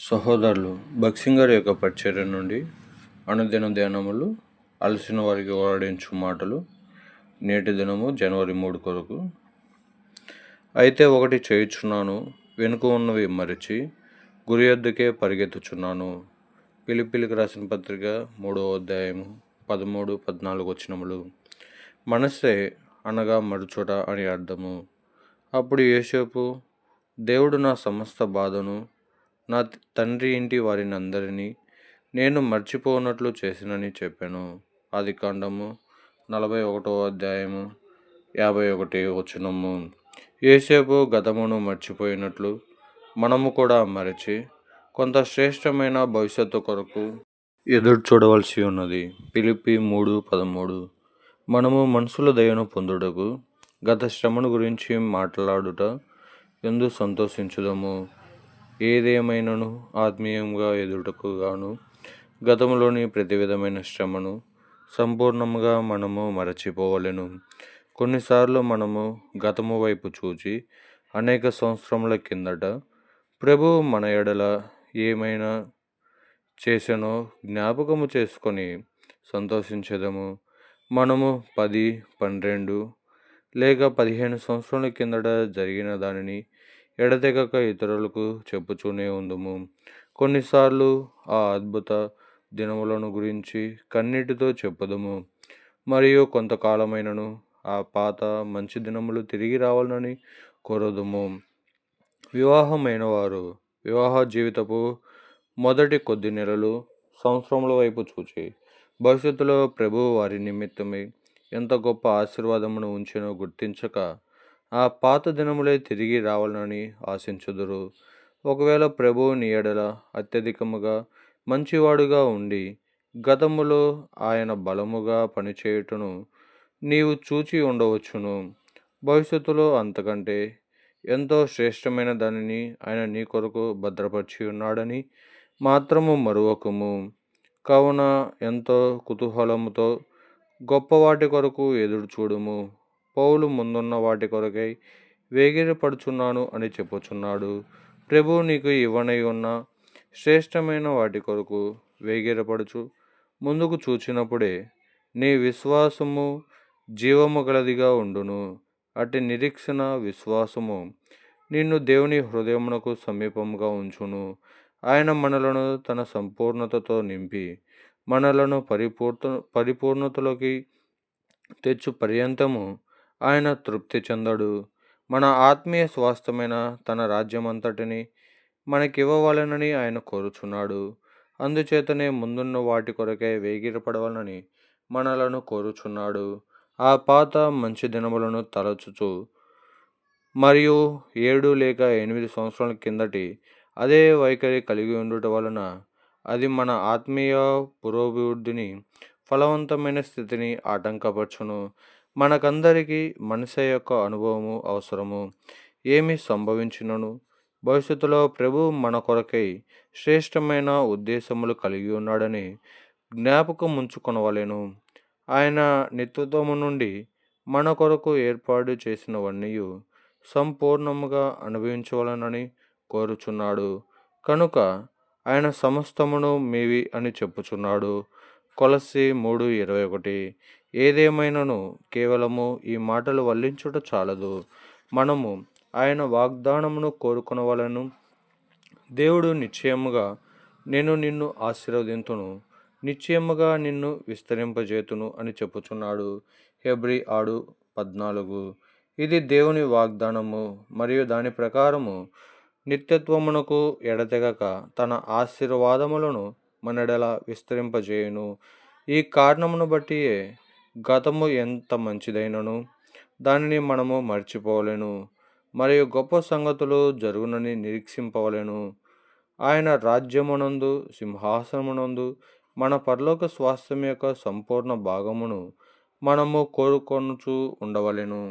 సహోదరులు భక్సింగర్ యొక్క పరిచర్య నుండి అనుదిన ధ్యానములు అలసిన వారికి ఓడించు మాటలు నేటి దినము జనవరి మూడు కొరకు. అయితే ఒకటి చేయుచున్నాను వెనుక ఉన్నవి మరిచి గురి వద్దకే పరిగెత్తుచున్నాను. పిలిపిలికి రాసిన పత్రిక మూడో అధ్యాయము పదమూడు పద్నాలుగు వచ్చినములు మనసే అనగా మరుచోట అని అర్థము. అప్పుడు ఏసేపు దేవుడు నా సమస్త బాధను నా తండ్రి ఇంటి వారిని అందరినీ నేను మర్చిపోనట్లు చేసినని చెప్పాను. ఆది కాండము నలభై ఒకటో అధ్యాయము యాభై ఒకటి వచనము. ఏసేపు గతమును మర్చిపోయినట్లు మనము కూడా మరచి కొంత శ్రేష్టమైన భవిష్యత్తు కొరకు ఎదురు చూడవలసి ఉన్నది. పిలిపి మూడు పదమూడు. మనము మనుషుల దయను పొందుటకు గత శ్రమను గురించి మాట్లాడుట ఎందు సంతోషించుదము. ఏదేమైనను ఆత్మీయంగా ఎదుటకు గాను గతంలోని ప్రతి విధమైన శ్రమను సంపూర్ణంగా మనము మరచిపోవలెను. కొన్నిసార్లు మనము గతము వైపు చూచి అనేక సంవత్సరముల కిందట ప్రభు మన ఎడల ఏమైనా చేసెనో జ్ఞాపకము చేసుకొని సంతోషించదము. మనము పది పన్నెండు లేక పదిహేను సంవత్సరాల కిందట జరిగిన దానిని ఎడతెగక ఇతరులకు చెప్పుచూనే ఉందుము. కొన్నిసార్లు ఆ అద్భుత దినములను గురించి కన్నీటితో చెప్పదము. మరియు కొంతకాలమైనను ఆ పాత మంచి దినములు తిరిగి రావాలని కోరదుము. వివాహమైన వారు వివాహ జీవితపు మొదటి కొద్ది నెలలు సంవత్సరముల వైపు చూచి భవిష్యత్తులో ప్రభు వారి నిమిత్తమై ఎంత గొప్ప ఆశీర్వాదమును ఉంచినో గుర్తించక ఆ పాత దినములే తిరిగి రావాలని ఆశించుదురు. ఒకవేళ ప్రభువు నీ ఎడల అత్యధికముగా మంచివాడుగా ఉండి గతములో ఆయన బలముగా పనిచేయుటను నీవు చూచి ఉండవచ్చును. భవిష్యత్తులో అంతకంటే ఎంతో శ్రేష్టమైన దానిని ఆయన నీ కొరకు భద్రపరిచి ఉన్నాడని మాత్రము మరువకము. కావున ఎంతో కుతూహలముతో గొప్ప వాటి కొరకు ఎదురు చూడుము పౌలు ముందున్న వాటి కొరకై వేగిరపడుచున్నాను అని చెప్పుచున్నాడు. ప్రభు నీకు ఇవ్వనై ఉన్న శ్రేష్టమైన వాటి కొరకు వేగిరపడుచు. ముందుకు చూచినప్పుడే నీ విశ్వాసము జీవము గలదిగా ఉండును. అటు నిరీక్షణ విశ్వాసము నిన్ను దేవుని హృదయమునకు సమీపంగా ఉంచును. ఆయన మనలను తన సంపూర్ణతతో నింపి మనలను పరిపూర్ణ పరిపూర్ణతలోకి తెచ్చు పర్యంతము ఆయన తృప్తి చెందడు. మన ఆత్మీయ స్వాస్థ్యమైన తన రాజ్యమంతటిని మనకివ్వవాలనని ఆయన కోరుచున్నాడు. అందుచేతనే ముందున్న వాటి కొరకే వేగిరపడవాలని మనలను కోరుచున్నాడు. ఆ పాత మంచి దినములను తలచుచు మరియు ఏడు లేక ఎనిమిది సంవత్సరాల కిందటి అదే వైఖరి కలిగి ఉండుట వలన అది మన ఆత్మీయ పురోభివృద్ధిని ఫలవంతమైన స్థితిని ఆటంకపరచును. మనకందరికీ మనిషి యొక్క అనుభవము అవసరము ఏమి సంభవించినను? భవిష్యత్తులో ప్రభు మన కొరకై శ్రేష్టమైన ఉద్దేశములు కలిగి ఉన్నాడని జ్ఞాపకం ఉంచుకొనవలెను. ఆయన నిత్యత్వము నుండి మన కొరకు ఏర్పాటు చేసినవన్నీ సంపూర్ణముగా అనుభవించవలనని కోరుచున్నాడు. కనుక ఆయన సమస్తమును మీవి అని చెప్పుచున్నాడు. కొలసి మూడు ఇరవై ఒకటి. ఏదేమైనను కేవలము ఈ మాటలు వల్లించుట చాలదు. మనము ఆయన వాగ్దానమును కోరుకునవలను. దేవుడు నిశ్చయముగా నేను నిన్ను ఆశీర్వదింతును. నిశ్చయముగా నిన్ను విస్తరింపజేతును అని చెప్పుచున్నాడు. హెబ్రి ఆడు పద్నాలుగు. ఇది దేవుని వాగ్దానము మరియు దాని ప్రకారము నిత్యత్వమునకు ఎడతెగక తన ఆశీర్వాదములను మనడల విస్తరింపజేయును. ఈ కారణమును బట్టి గతము ఎంత మంచిదైనను దానిని మనము మర్చిపోలేను. మరియు గొప్ప సంగతులు జరుగునని నిరీక్షింపవలేను. ఆయన రాజ్యమునందు సింహాసనమునందు మన పరలోక స్వాస్థ్యం యొక్క సంపూర్ణ భాగమును మనము కోరుకొనుచు ఉండవలెను.